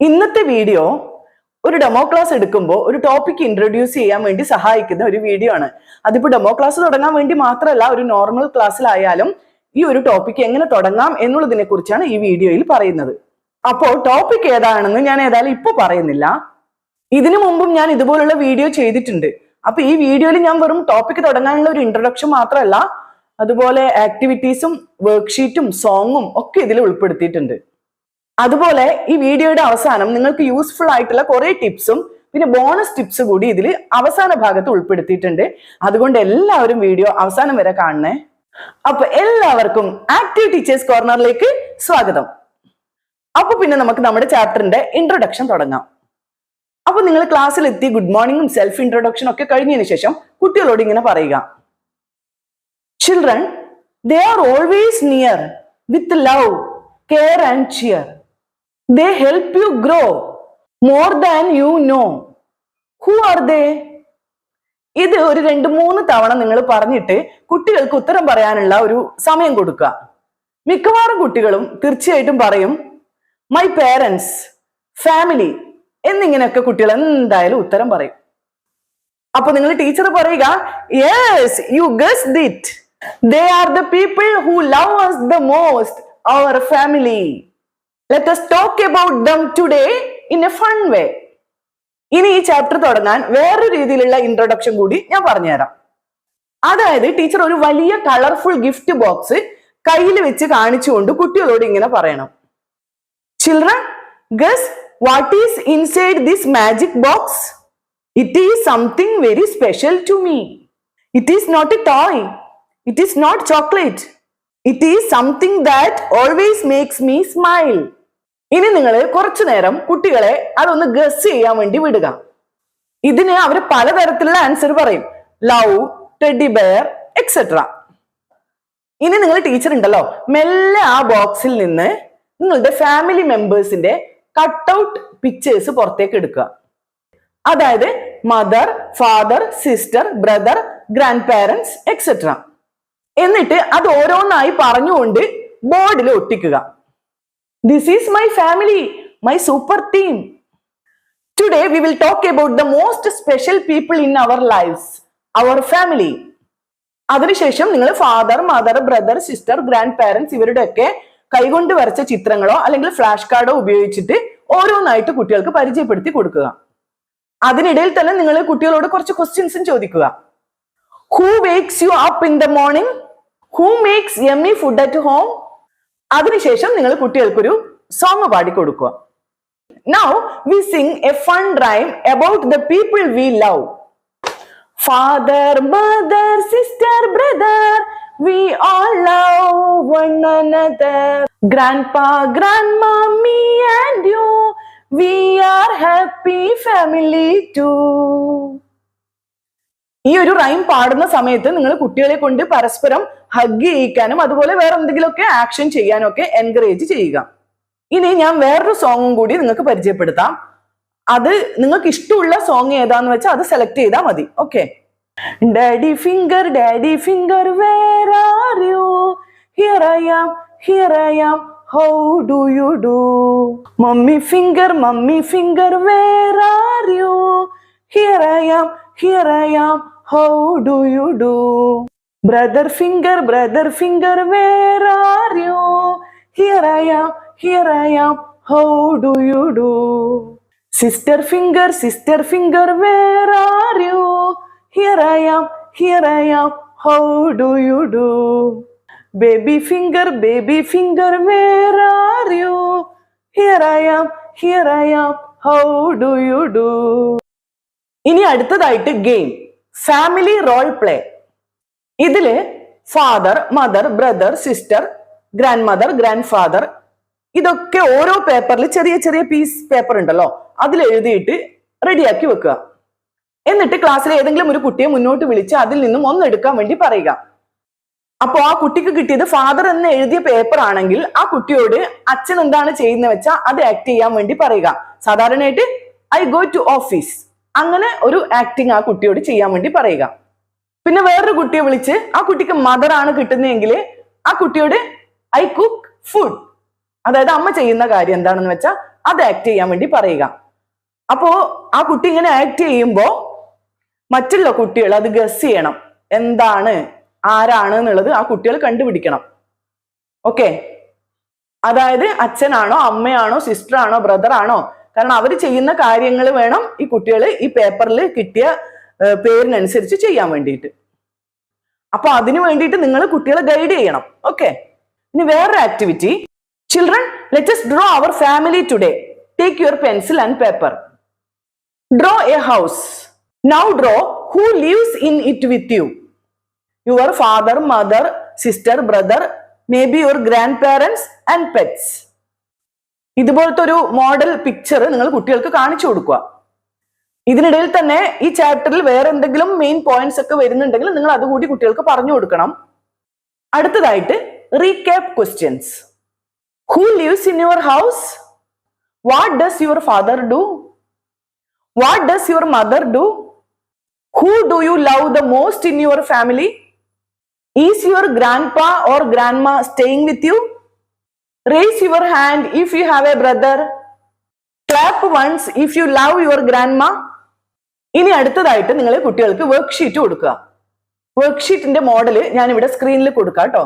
ഇന്നത്തെ വീഡിയോ ഒരു demo class എടുക്കുമ്പോൾ ഒരു ടോപ്പിക് ഇൻട്രൊഡ്യൂസ് ചെയ്യാൻ വേണ്ടി സഹായിക്കുന്ന ഒരു വീഡിയോ ആണ്. അതിപ്പോ ഡെമോ ക്ലാസ് തുടങ്ങാൻ വേണ്ടി മാത്രമല്ല ഒരു നോർമൽ ക്ലാസ്സിലായാലും ഈ ഒരു ടോപ്പിക് എങ്ങനെ തുടങ്ങാം എന്നുള്ളതിനെ കുറിച്ചാണ് ഈ വീഡിയോയിൽ പറയുന്നത്. അപ്പോൾ ടോപ്പിക് ഏതാണെന്ന് ഞാൻ ഏതായാലും ഇപ്പൊ പറയുന്നില്ല. ഇതിനു മുമ്പും ഞാൻ ഇതുപോലുള്ള വീഡിയോ ചെയ്തിട്ടുണ്ട്. അപ്പൊ ഈ വീഡിയോയിൽ ഞാൻ വെറും ടോപ്പിക് തുടങ്ങാനുള്ള ഒരു ഇൻട്രൊഡക്ഷൻ മാത്രമല്ല അതുപോലെ ആക്ടിവിറ്റീസും വർക്ക്ഷീറ്റും സോങ്ങും ഒക്കെ ഇതിൽ ഉൾപ്പെടുത്തിയിട്ടുണ്ട്. അതുപോലെ ഈ വീഡിയോയുടെ അവസാനം നിങ്ങൾക്ക് യൂസ്ഫുൾ ആയിട്ടുള്ള കുറെ ടിപ്സും പിന്നെ ബോണസ് ടിപ്സ് കൂടി ഇതിൽ അവസാന ഭാഗത്ത് ഉൾപ്പെടുത്തിയിട്ടുണ്ട്. അതുകൊണ്ട് എല്ലാവരും വീഡിയോ അവസാനം വരെ കാണണേ. അപ്പൊ എല്ലാവർക്കും ആക്റ്റീവ് ടീച്ചേഴ്സ് കോർണറിലേക്ക് സ്വാഗതം. അപ്പൊ പിന്നെ നമുക്ക് നമ്മുടെ ചാപ്റ്ററിന്റെ ഇൻട്രൊഡക്ഷൻ തുടങ്ങാം. അപ്പൊ നിങ്ങൾ ക്ലാസ്സിൽ എത്തി ഗുഡ് മോർണിംഗും സെൽഫ് ഇൻട്രൊഡക്ഷനും ഒക്കെ കഴിഞ്ഞതിന് ശേഷം കുട്ടികളോട് ഇങ്ങനെ പറയുക. Children they are always near with love care and cheer they help you grow more than you know. Who are they? ഇത് ഒരു രണ്ട് മൂന്ന് തവണ നിങ്ങൾ പറഞ്ഞിട്ട് കുട്ടികൾക്ക് ഉത്തരം പറയാനുള്ള ഒരു സമയം കൊടുക്കുക മിക്കവാറും കുട്ടികളും തീർച്ചയായിട്ടും പറയും മൈ പേരൻസ് ഫാമിലി എന്നിങ്ങനെയൊക്കെ കുട്ടികൾ എന്തായാലും ഉത്തരം പറയും അപ്പൊ നിങ്ങൾ ടീച്ചർ പറയുക yes you guessed it they are the people who love the most our family let us talk about them today in a fun way ഇനി ഈ ചാപ്റ്റർ തുടങ്ങാൻ വേറൊരു രീതിയിലുള്ള ഇൻട്രൊഡക്ഷൻ കൂടി ഞാൻ പറഞ്ഞുതരാം. അതായത് ടീച്ചർ ഒരു വലിയ കളർഫുൾ ഗിഫ്റ്റ് ബോക്സ് കയ്യിൽ വെച്ച് കാണിച്ചുകൊണ്ട് കുട്ടികളോട് ഇങ്ങനെ പറയണം. Children guess what is inside this magic box it is something very special to me it is not a toy it is not chocolate it is something that always makes me smile ഇനി നിങ്ങൾ കുറച്ചു നേരം കുട്ടികളെ അതൊന്ന് guess ചെയ്യാൻ വേണ്ടി വിടുക. ഇതിന് അവർ പലതരത്തിലുള്ള ആൻസർ പറയും. ലവ് ടെഡി ബെയർ എക്സെട്ര ഇനി നിങ്ങൾ ടീച്ചർ ഉണ്ടല്ലോ. മെല്ലെ ആ ബോക്സിൽ നിന്ന് നിങ്ങളുടെ ഫാമിലി മെമ്പേഴ്സിന്റെ കട്ടൗട്ട് പിക്ചേഴ്സ് പുറത്തേക്ക് എടുക്കുക. അതായത് mother father sister brother grandparents etcetera എന്നിട്ട് അത് ഓരോന്നായി പറഞ്ഞുകൊണ്ട് ബോർഡിൽ ഒട്ടിക്കുക. This is my family my super team today we will talk about the most special people in our lives our family അതിനുശേഷം നിങ്ങൾ father mother brother sister grandparents ഇവരുടെ ഒക്കെ കൈകൊണ്ട് വരച്ച ചിത്രങ്ങളോ അല്ലെങ്കിൽ ഫ്ലാഷ് കാർഡോ ഉപയോഗിച്ചിട്ട് ഓരോന്നായിട്ട് കുട്ടികൾക്ക് പരിചയപ്പെടുത്തി കൊടുക്കുക. അതിനിടയിൽ തന്നെ നിങ്ങൾ കുട്ടികളോട് കുറച്ച് ക്വസ്റ്റ്യൻസും ചോദിക്കുക. Who wakes you up in the morning who makes yummy food at home അതിനുശേഷം നിങ്ങൾ കുട്ടികൾക്കൊരു song പാടിക്കൊടുക്കുക. Now we sing a fun rhyme about the people we love father mother sister brother we all love one another. Grandpa grandma and you we are happy family too. ഈ ഒരു rhyme പാടുന്ന സമയത്ത് നിങ്ങൾ കുട്ടികളെ കൊണ്ട് പരസ്പരം hug ചെയ്യിക്കാനും അതുപോലെ വേറെ എന്തെങ്കിലുമൊക്കെ ആക്ഷൻ ചെയ്യാനും ഒക്കെ എൻകറേജ് ചെയ്യുക. ഇനി ഞാൻ വേറൊരു സോങ്ങും കൂടി നിങ്ങൾക്ക് പരിചയപ്പെടുത്താം. അത് നിങ്ങൾക്ക് ഇഷ്ടമുള്ള സോങ് ഏതാന്ന് വെച്ചാൽ അത് സെലക്ട് ചെയ്താൽ മതി. Okay daddy finger daddy finger where here I am here I am how you mummy finger mummy finger where here I am here I am how do you do brother finger brother finger where are you here I am here I am how do you do sister finger sister finger where are you here I am here I am how do you do baby finger baby finger where are you here I am here I am how do you do ഇനി അടുത്തതായിട്ട് game family role play ഇതിൽ father mother brother sister grandmother grandfather ഇതൊക്കെ ഓരോ പേപ്പറിൽ ചെറിയ ചെറിയ piece paper ഉണ്ടല്ലോ. അതിൽ എഴുതിയിട്ട് റെഡിയാക്കി വെക്കുക. എന്നിട്ട് ക്ലാസ്സിലെ ഏതെങ്കിലും ഒരു കുട്ടിയെ മുന്നോട്ട് വിളിച്ച് അതിൽ നിന്നും ഒന്നെടുക്കാൻ വേണ്ടി പറയുക. അപ്പോൾ ആ കുട്ടിക്ക് കിട്ടിയത് ഫാദർ എന്ന് എഴുതിയ പേപ്പർ ആണെങ്കിൽ ആ കുട്ടിയോട് അച്ഛൻ എന്താണ് ചെയ്യുന്നത് വെച്ചാൽ അത് ആക്ട് ചെയ്യാൻ വേണ്ടി പറയുക. സാധാരണയായിട്ട് ഐ ഗോ ടു ഓഫീസ് അങ്ങനെ ഒരു ആക്ടിങ് ആ കുട്ടിയോട് ചെയ്യാൻ വേണ്ടി പറയുക. പിന്നെ വേറൊരു കുട്ടിയെ വിളിച്ച് ആ കുട്ടിക്ക് മദർ ആണ് കിട്ടുന്നതെങ്കിൽ ആ കുട്ടിയോട് ഐ കുക്ക് ഫുഡ് അതായത് അമ്മ ചെയ്യുന്ന കാര്യം എന്താണെന്ന് വെച്ചാൽ അത് ആക്ട് ചെയ്യാൻ വേണ്ടി പറയുക. അപ്പോ ആ കുട്ടി ഇങ്ങനെ ആക്ട് ചെയ്യുമ്പോൾ മറ്റുള്ള കുട്ടികൾ അത് ഗസ് ചെയ്യണം. എന്താണ് ആരാണ് എന്നുള്ളത് ആ കുട്ടികൾ കണ്ടുപിടിക്കണം. ഓക്കെ അതായത് അച്ഛനാണോ അമ്മയാണോ ബ്രദർ ആണോ കാരണം അവർ ചെയ്യുന്ന കാര്യങ്ങൾ വേണം ഈ കുട്ടികൾ ഈ പേപ്പറിൽ കിട്ടിയ പേരിനനുസരിച്ച് ചെയ്യാൻ വേണ്ടിയിട്ട്. അപ്പൊ അതിനു വേണ്ടിയിട്ട് നിങ്ങൾ കുട്ടികളെ ഗൈഡ് ചെയ്യണം. ഓക്കെ ഇനി വേറൊരു activity children let's draw our family today take your pencil and paper draw a house now draw who lives in it with you your father mother sister brother maybe your grandparents and pets ഇതുപോലത്തെ ഒരു model picture നിങ്ങൾ കുട്ടികൾക്ക് കാണിച്ചു കൊടുക്കുക. ഇതിനിടയിൽ തന്നെ ഈ ചാപ്റ്ററിൽ വേറെ എന്തെങ്കിലും മെയിൻ പോയിന്റ്സ് ഒക്കെ വരുന്നുണ്ടെങ്കിൽ നിങ്ങൾ അതുകൂടി കുട്ടികൾക്ക് പറഞ്ഞു കൊടുക്കണം. അടുത്തതായിട്ട് recap questions who lives in your house what does your father do what does your mother do who do you love the most in your family is your grandpa or grandma staying with you raise your hand if you have a brother clap once if you love your grandma ഇനി അടുത്തതായിട്ട് നിങ്ങൾ കുട്ടികൾക്ക് worksheet കൊടുക്കുക. വർക്ക്ഷീറ്റിന്റെ model ഞാൻ ഇവിടെ സ്ക്രീനിൽ കൊടുക്കാം കേട്ടോ.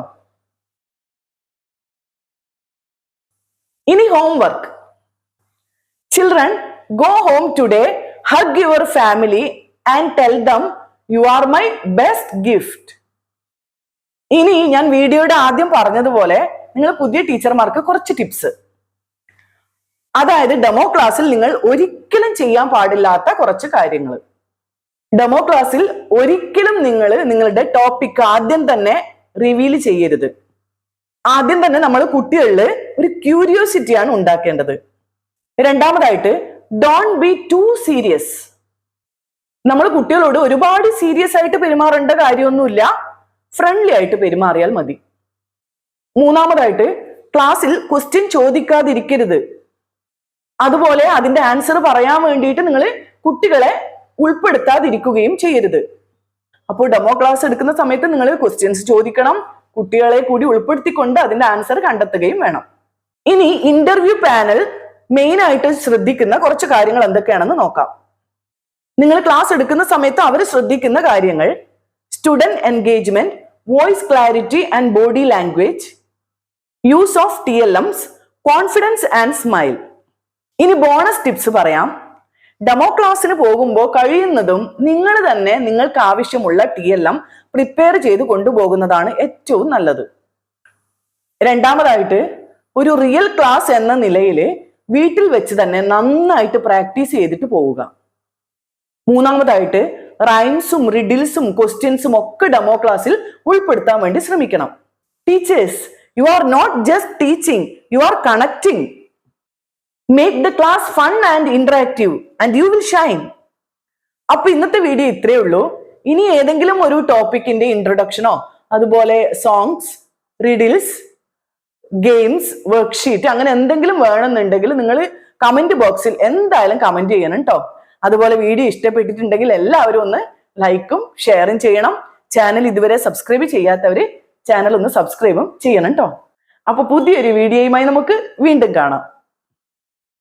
ഇനി homework children go home today hug your family and tell them you are my best gift ഇനി ഞാൻ വീഡിയോയുടെ ആദ്യം പറഞ്ഞതുപോലെ നിങ്ങൾ പുതിയ ടീച്ചർമാർക്ക് കുറച്ച് ടിപ്സ് അതായത് ഡെമോ ക്ലാസ്സിൽ നിങ്ങൾ ഒരിക്കലും ചെയ്യാൻ പാടില്ലാത്ത കുറച്ച് കാര്യങ്ങൾ. ഡെമോ ക്ലാസ്സിൽ ഒരിക്കലും നിങ്ങൾ നിങ്ങളുടെ ടോപ്പിക് ആദ്യം തന്നെ റിവീൽ ചെയ്യരുത്. ആദ്യം തന്നെ നമ്മൾ കുട്ടികളിൽ ഒരു ക്യൂരിയോസിറ്റിയാണ് ഉണ്ടാക്കേണ്ടത്. രണ്ടാമതായിട്ട് ഡോൺ ബി ടു സീരിയസ് നമ്മൾ കുട്ടികളോട് ഒരുപാട് സീരിയസ് ആയിട്ട് പെരുമാറേണ്ട കാര്യമൊന്നുമില്ല. ഫ്രണ്ട്ലി ആയിട്ട് പെരുമാറിയാൽ മതി. മൂന്നാമതായിട്ട് ക്ലാസ്സിൽ ക്വസ്റ്റ്യൻ ചോദിക്കാതിരിക്കരുത്. അതുപോലെ അതിന്റെ ആൻസർ പറയാൻ വേണ്ടിയിട്ട് നിങ്ങൾ കുട്ടികളെ ഉൾപ്പെടുത്താതിരിക്കുകയും ചെയ്യരുത്. അപ്പോൾ ഡെമോ ക്ലാസ് എടുക്കുന്ന സമയത്ത് നിങ്ങൾ ക്വസ്റ്റ്യൻസ് ചോദിക്കണം കുട്ടികളെ കൂടി ഉൾപ്പെടുത്തിക്കൊണ്ട് അതിന്റെ ആൻസർ കണ്ടെത്തുകയും വേണം. ഇനി ഇന്റർവ്യൂ പാനൽ മെയിൻ ആയിട്ട് ശ്രദ്ധിക്കുന്ന കുറച്ച് കാര്യങ്ങൾ എന്തൊക്കെയാണെന്ന് നോക്കാം. നിങ്ങൾ ക്ലാസ് എടുക്കുന്ന സമയത്ത് അവർ ശ്രദ്ധിക്കുന്ന കാര്യങ്ങൾ student engagement voice clarity and body language use of T L Ms confidence and smile ഇനി ബോണസ് ടിപ്സ് പറയാം. ഡെമോ ക്ലാസ്സിന് പോകുമ്പോൾ കഴിയുന്നതും നിങ്ങൾ തന്നെ നിങ്ങൾക്ക് ആവശ്യമുള്ള ടി എൽ എം പ്രിപ്പയർ ചെയ്ത് കൊണ്ടുപോകുന്നതാണ് ഏറ്റവും നല്ലത്. രണ്ടാമതായിട്ട് ഒരു റിയൽ ക്ലാസ് എന്ന നിലയിൽ വീട്ടിൽ വെച്ച് തന്നെ നന്നായിട്ട് പ്രാക്ടീസ് ചെയ്തിട്ട് പോവുക. മൂന്നാമതായിട്ട് റൈംസും റിഡിൽസും ക്വസ്റ്റ്യൻസും ഒക്കെ ഡെമോ ക്ലാസ്സിൽ ഉൾപ്പെടുത്താൻ വേണ്ടി ശ്രമിക്കണം. Teachers you are not just teaching you are connecting make the class fun and interactive and you will shine അപ്പൊ ഇന്നത്തെ വീഡിയോ ഇത്രയേ ഉള്ളൂ. ഇനി ഏതെങ്കിലും ഒരു ടോപ്പിക്കിന്റെ ഇൻട്രൊഡക്ഷനോ അതുപോലെ സോങ്സ് റീഡിൽസ് ഗെയിംസ് വർക്ക്ഷീറ്റ് അങ്ങനെ എന്തെങ്കിലും വേണമെന്നുണ്ടെങ്കിൽ നിങ്ങൾ കമന്റ് ബോക്സിൽ എന്തായാലും കമന്റ് ചെയ്യണം കേട്ടോ അതുപോലെ വീഡിയോ ഇഷ്ടപ്പെട്ടിട്ടുണ്ടെങ്കിൽ എല്ലാവരും ഒന്ന് ലൈക്കും ഷെയറും ചെയ്യണം. ചാനൽ ഇതുവരെ സബ്സ്ക്രൈബ് ചെയ്യാത്തവർ ചാനൽ ഒന്ന് സബ്സ്ക്രൈബും ചെയ്യണം കേട്ടോ അപ്പൊ പുതിയൊരു വീഡിയോയുമായി നമുക്ക് വീണ്ടും കാണാം.